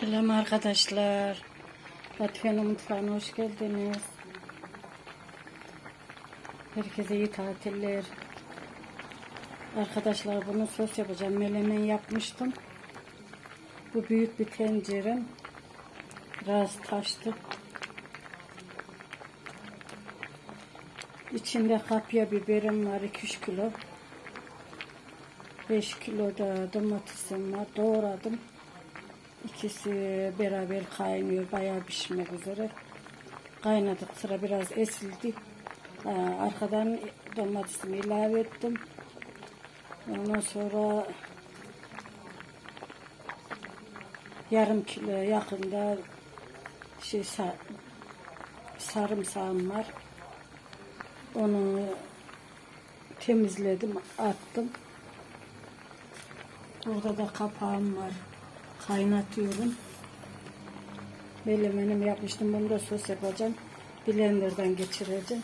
Selam arkadaşlar. Latife'nin mutfağına hoş geldiniz. Herkese iyi tatiller. Arkadaşlar bunu sos yapacağım. Melemen yapmıştım. Bu büyük bir tencerem. Biraz taştı. İçinde kapya biberim var 2-3 kilo. 5 kilo da domatesim var. Doğradım. İkisi beraber kaynıyor. Bayağı pişmek üzere. Kaynadık sıra biraz esildi. Ha, arkadan domatesimi ilave ettim. Ondan sonra yarım kilo yakında şey sa- sarımsağım var. Onu temizledim, attım. Burada da kapağım var. Kaynatıyorum. Melemenimi yapmıştım. Bunu da sos yapacağım. Blender'dan geçireceğim.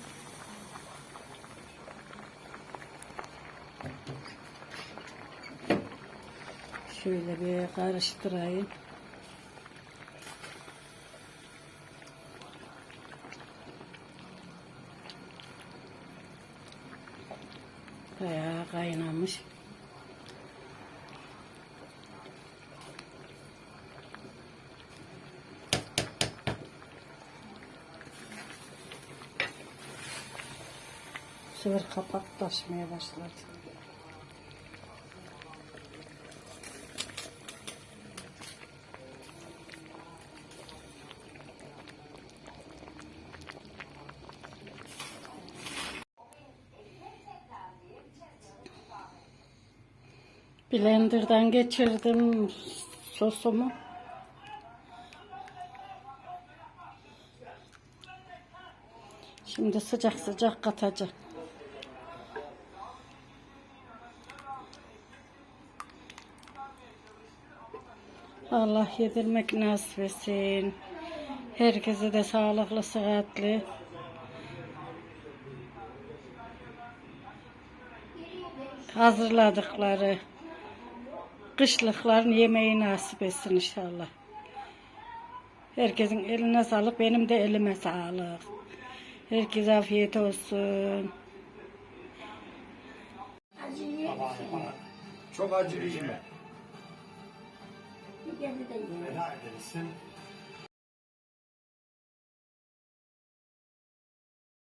Şöyle bir karıştırayım. Bayağı kaynamış. Sefer kapak taşmaya başladı. Blender'dan geçirdim sosumu. Şimdi sıcak sıcak katacağım. Allah yedirmek nasip etsin. Herkese de sağlıklı, sıhhatli. Hazırladıkları kışlıkların yemeği nasip etsin inşallah. Herkesin eline sağlık, benim de elime sağlık. Herkese afiyet olsun. Çok acı bir and i